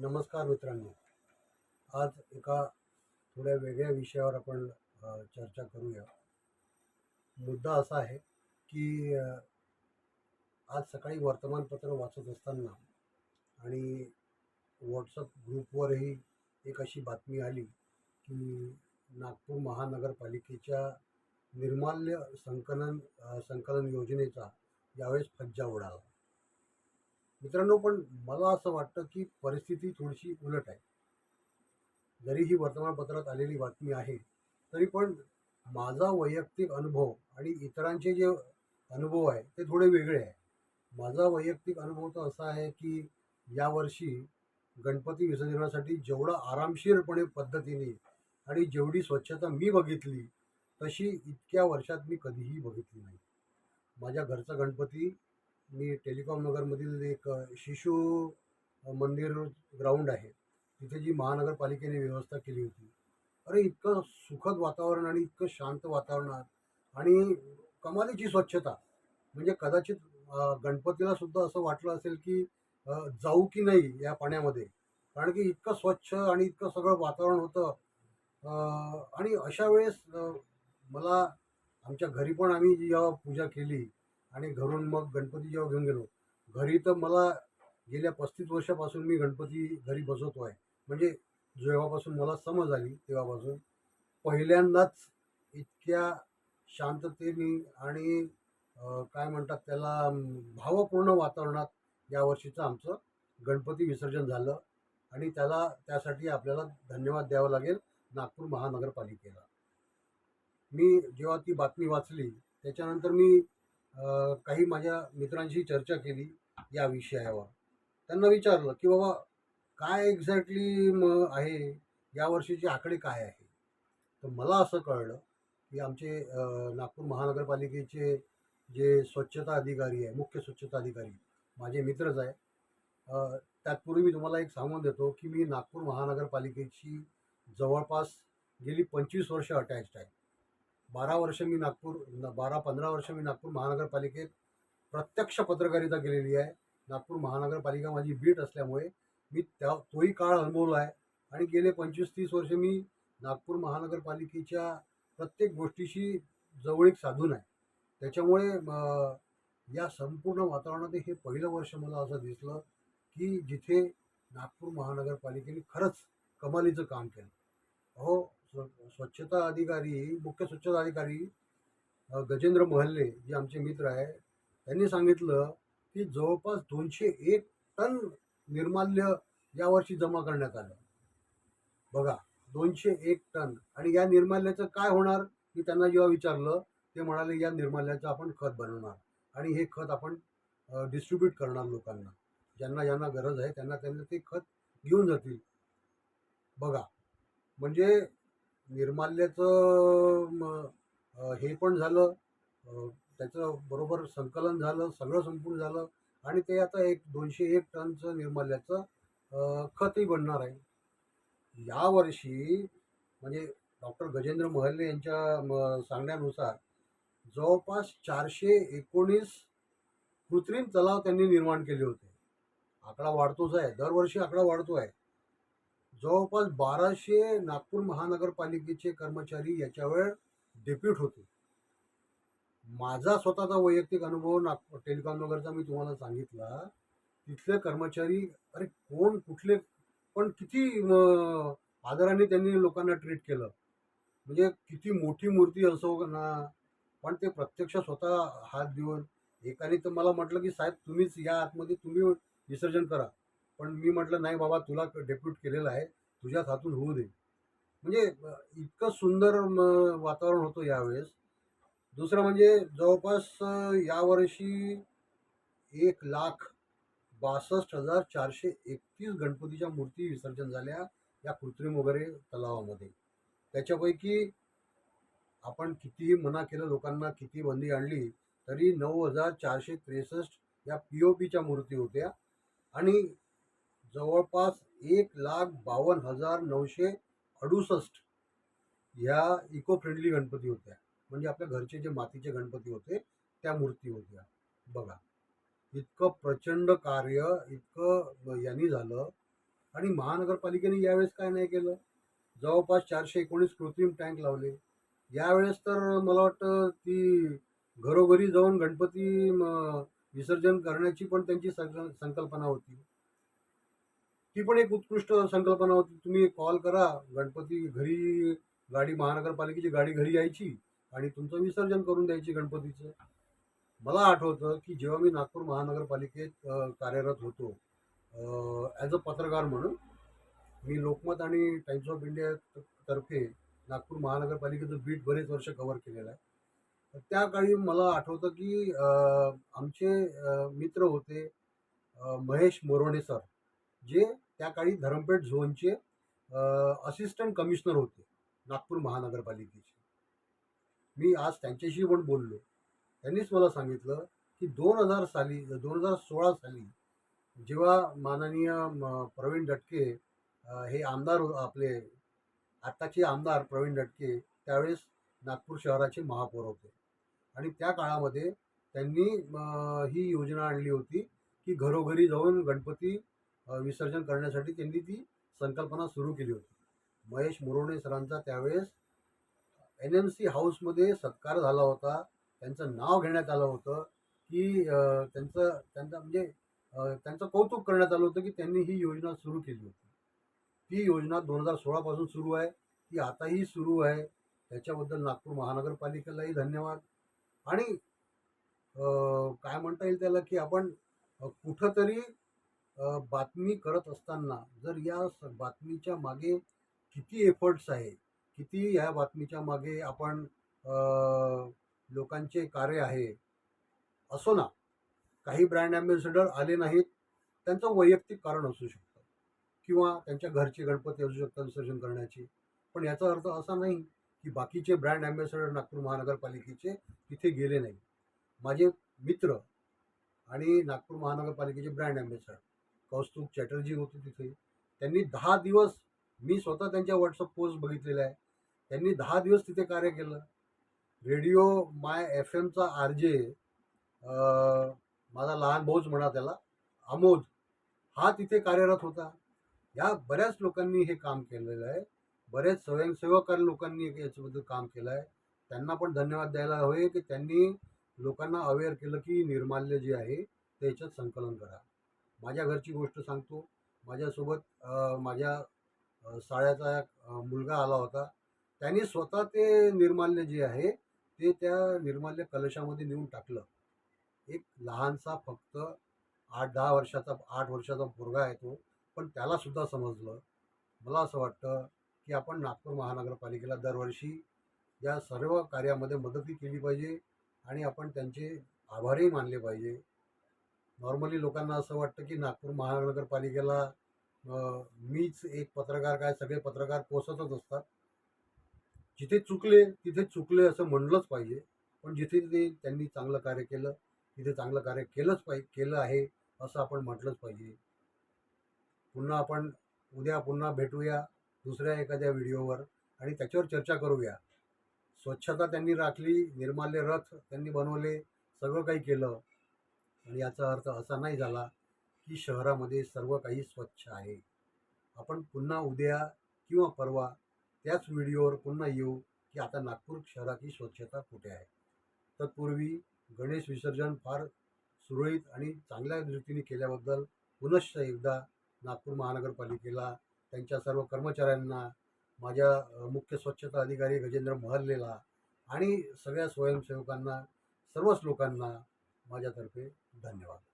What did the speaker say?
नमस्कार मित्रांनो. आज एका थोड्या वेगळ्या विषयावर आपण चर्चा करूया. मुद्दा असा आहे की आज सकाळी वर्तमानपत्र वाचत असताना आणि व्हॉट्सअप ग्रुपवरही एक अशी बातमी आली की नागपूर महानगरपालिकेच्या निर्माल्य संकलन संकलन योजनेचा यावेळेस फज्जा उडाला. मित्रांनो पण मला असं वाटतं की परिस्थिती थोडीशी उलट आहे. जरी ही वर्तमानपत्रात आलेली बातमी आहे तरी पण माझा वैयक्तिक अनुभव आणि इतरांचे जे अनुभव आहे ते थोडे वेगळे आहे. माझा वैयक्तिक अनुभव तर असा आहे की यावर्षी गणपती विसर्जनासाठी जेवढं आरामशीरपणे पद्धतीने आणि जेवढी स्वच्छता मी बघितली तशी इतक्या वर्षात मी कधीही बघितली नाही. माझ्या घरचा गणपती मी टेलिकॉम नगरमधील एक शिशु मंदिर ग्राउंड आहे. तिथे जी महानगरपालिकेने व्यवस्था केली होती. अरे इतकं सुखद वातावरण आणि इतकं शांत वातावरणात आणि कमालीची स्वच्छता. म्हणजे कदाचित गणपतीला सुद्धा असं वाटलं असेल की जाऊ की नाही या पाण्यामध्ये. कारण की इतकं स्वच्छ आणि इतकं सगळं वातावरण होतं. आणि अशा वेळेस मला आमच्या घरी पण आम्ही जेव्हा पूजा केली आणि घरून मग गणपती जेव्हा घेऊन गेलो घरी तर मला गेल्या पस्तीस वर्षापासून मी गणपती घरी बसवतो आहे. म्हणजे जेव्हापासून मला समज आली तेव्हापासून पहिल्यांदाच इतक्या शांततेने आणि काय म्हणतात त्याला भावपूर्ण वातावरणात यावर्षीचं आमचं गणपती विसर्जन झालं आणि त्याला त्यासाठी आपल्याला धन्यवाद द्यावा लागेल नागपूर महानगरपालिकेला. मी जेव्हा ती बातमी वाचली त्याच्यानंतर मी काही माझ्या मित्रांशी चर्चा केली या विषयावर. त्यांना विचारलं की बाबा काय एक्झॅक्टली म आहे? यावर्षीचे आकडे काय आहे? तर मला असं कळलं की आमचे नागपूर महानगरपालिकेचे जे स्वच्छता अधिकारी आहे मुख्य स्वच्छता अधिकारी माझे मित्रच आहे. त्यातपूर्वी मी तुम्हाला एक सांगून देतो की मी नागपूर महानगरपालिकेची जवळपास गेली पंचवीस वर्ष अटॅच्ड आहे. बारा वर्ष मी नागपूर बारा पंधरा वर्ष मी नागपूर महानगरपालिकेत प्रत्यक्ष पत्रकारिता केलेली आहे. नागपूर महानगरपालिका माझी बीट असल्यामुळे मी त्या तोही काळ अनुभवला आहे. आणि गेले पंचवीस तीस वर्ष मी नागपूर महानगरपालिकेच्या प्रत्येक गोष्टीशी जवळीक साधून आहे. त्याच्यामुळे या संपूर्ण वातावरणात हे पहिलं वर्ष मला असं दिसलं की जिथे नागपूर महानगरपालिकेने खरंच कमालीचं काम केलं. अहो स्वच्छता अधिकारी मुख्य स्वच्छता अधिकारी गजेंद्र महल्ले जे आमचे मित्र आहे त्यांनी सांगितलं की जवळपास दोनशे एक टन निर्माल्य यावर्षी जमा करण्यात आलं. बघा दोनशे एक टन. आणि या निर्माल्याचं काय होणार? मी त्यांना जेव्हा विचारलं ते म्हणाले या निर्माल्याचं आपण खत बनवणार. आणि हे खत आपण डिस्ट्रीब्यूट करणार लोकांना. ज्यांना ज्यांना गरज आहे त्यांना त्यांना ते खत घेऊन जातील. बघा म्हणजे निर्माल्याचं हे पण झालं. त्याचं बरोबर संकलन झालं सगळं संपूर्ण झालं. आणि ते आता एक दोनशे एक टनचं निर्माल्याचं खतही बनणार आहे. यावर्षी म्हणजे डॉक्टर गजेंद्र महल्ले यांच्या म, सांगण्यानुसार जवळपास चारशे एकोणीस कृत्रिम तलाव त्यांनी निर्माण केले होते. आकडा वाढतोच आहे. दरवर्षी आकडा वाढतो आहे जवळपास बाराशे नागपूर महानगरपालिकेचे कर्मचारी याच्यावर डेप्यूट होते. माझा स्वतःचा वैयक्तिक अनुभव नागपूर टेलिकॉम नगरचा मी तुम्हाला सांगितला. तिथले कर्मचारी अरे कोण कुठले पण किती आदराने त्यांनी लोकांना ट्रीट केलं. म्हणजे किती मोठी मूर्ती असो ना पण ते प्रत्यक्ष स्वतः हात देऊन एकाने तर मला म्हटलं की साहेब तुम्हीच या आतमध्ये तुम्ही विसर्जन करा. पण मी म्हटलं नाही बाबा तुला डेप्यूट केलेलं आहे. तुझ्याच हातून होऊ दे. म्हणजे इतकं सुंदर म, वातावरण होतं यावेळेस. दुसरं म्हणजे जवळपास यावर्षी एक लाख बासष्ट हजार चारशे एकतीस गणपतीच्या मूर्ती विसर्जन झाल्या या कृत्रिम वगैरे तलावामध्ये. त्याच्यापैकी आपण कितीही मना केलं लोकांना किती बंदी आणली तरी नऊ हजार चारशे त्रेसष्ट या पी ओ पीच्या मूर्ती होत्या. आणि जवळपास एक लाख बावन्न हजार नऊशे अडुसष्ट ह्या इको फ्रेंडली गणपती होत्या. म्हणजे आपल्या घरचे जे मातीचे गणपती होते त्या मूर्ती होत्या. बघा इतकं प्रचंड कार्य इतकं यांनी झालं. आणि महानगरपालिकेने यावेळेस काय नाही केलं? जवळपास चारशे एकोणीस कृत्रिम टँक लावले. यावेळेस तर मला वाटतं ती घरोघरी जाऊन गणपती विसर्जन करण्याची पण त्यांची संकल्पना होती. ती पण एक उत्कृष्ट संकल्पना होती. तुम्ही कॉल करा गणपती घरी गाडी महानगरपालिकेची गाडी घरी यायची आणि तुमचं विसर्जन करून द्यायची गणपतीचं. मला आठवतं की जेव्हा मी नागपूर महानगरपालिकेत कार्यरत होतो ॲज अ पत्रकार म्हणून मी लोकमत आणि टाइम्स ऑफ इंडिया तर्फे नागपूर महानगरपालिकेचं बीट बरेच वर्ष कव्हर केलेलं आहे. तर त्या काळी मला आठवतं की आमचे मित्र होते महेश मोरोणे सर जे त्या काळी धरमपेठ झोनचे असिस्टंट कमिशनर होते नागपूर महानगरपालिकेचे. मी आज त्यांच्याशी पण बोललो. त्यांनीच मला सांगितलं की दोन हजार साली दोन हजार सोळा साली जेव्हा माननीय प्रवीण दटके हे आमदार हो-, आपले आत्ताचे आमदार प्रवीण दटके त्यावेळेस नागपूर शहराचे महापौर होते. आणि त्या काळामध्ये त्यांनी ही योजना आणली होती की घरोघरी जाऊन गणपती विसर्जन करण्यासाठी त्यांनी ती संकल्पना सुरू केली होती. महेश मुरोणे सरांचा त्यावेळेस एन एम सी हाऊसमध्ये सत्कार झाला होता. त्यांचं नाव घेण्यात आलं होतं की त्यांचं त्यांचा म्हणजे त्यांचं कौतुक करण्यात आलं होतं की त्यांनी ही योजना सुरू केली होती. ती योजना दोन हजार सोळापासून सुरू आहे. ती आताही सुरू आहे. त्याच्याबद्दल नागपूर महानगरपालिकेलाही धन्यवाद. आणि काय म्हणता येईल त्याला की आपण कुठंतरी बातमी करत असताना जर या स- बातमीच्या मागे किती एफर्ट्स आहे किती ह्या बातमीच्या मागे आपण लोकांचे कार्य आहे असो ना काही ब्रँड ॲम्बॅसेडर आले नाहीत त्यांचं वैयक्तिक कारण असू शकतं. किंवा त्यांच्या घरचे गणपती असू शकतात विसर्जन करण्याची. पण याचा अर्थ असा नाही की बाकीचे ब्रँड ॲम्बॅसेडर नागपूर महानगरपालिकेचे तिथे गेले नाही माझे मित्र आणि नागपूर महानगरपालिकेचे ब्रँड ॲम्बॅसेडर कौस्तुभ चॅटर्जी होते तिथे. त्यांनी दहा दिवस मी स्वतः त्यांच्या व्हॉट्सअप पोस्ट बघितलेल्या आहे. त्यांनी दहा दिवस तिथे कार्य केलं. रेडिओ माय एफ एमचा आर जे माझा लहान भाऊच म्हणा त्याला आमोद हा तिथे कार्यरत होता. या बऱ्याच लोकांनी हे काम केलेलं आहे. बरेच स्वयंसेवक लोकांनी याच्याबद्दल काम केलं आहे. त्यांना पण धन्यवाद द्यायला हवे की त्यांनी लोकांना अवेअर केलं की निर्माल्य जे आहे ते याच्यात संकलन करा. माझ्या घरची गोष्ट सांगतो. माझ्यासोबत माझ्या साळ्याचा एक, मुलगा आला होता. त्यांनी स्वतः ते निर्माल्य जे आहे ते त्या निर्माल्य कलशामध्ये नेऊन टाकलं. एक लहानसा फक्त आठ दहा वर्षाचा आठ वर्षाचा पोरगा आहे तो पण त्यालासुद्धा समजलं. मला असं वाटतं की आपण नागपूर महानगरपालिकेला दरवर्षी या सर्व कार्यामध्ये मदतही केली पाहिजे आणि आपण त्यांचे आभारही मानले पाहिजे. नॉर्मली लोकांना असं वाटतं की नागपूर महानगरपालिकेला मीच एक पत्रकार काय सगळे पत्रकार पोचतच असतात. जिथे चुकले तिथे चुकले असं म्हणलंच पाहिजे. पण जिथे तिथे त्यांनी चांगलं कार्य केलं तिथे चांगलं कार्य केलंच पाहिजे केलं आहे असं आपण म्हटलंच पाहिजे. पुन्हा आपण उद्या पुन्हा भेटूया दुसऱ्या एखाद्या व्हिडिओवर आणि त्याच्यावर चर्चा करूया. स्वच्छता त्यांनी राखली निर्माल्य रथ त्यांनी बनवले सगळं काही केलं. आणि याचा अर्थ असा नाही झाला की शहरामध्ये सर्व काही स्वच्छ आहे. आपण पुन्हा उद्या किंवा परवा त्याच व्हिडिओवर पुन्हा येऊ की आता नागपूर शहराची स्वच्छता कुठे आहे? तत्पूर्वी गणेश विसर्जन फार सुरळीत आणि चांगल्या रीतीने केल्याबद्दल पुनश्च एकदा नागपूर महानगरपालिकेला त्यांच्या सर्व कर्मचाऱ्यांना माझ्या मुख्य स्वच्छता अधिकारी गजेंद्र महल्लेला आणि सगळ्या स्वयंसेवकांना सर्वच लोकांना माझ्यातर्फे धन्यवाद.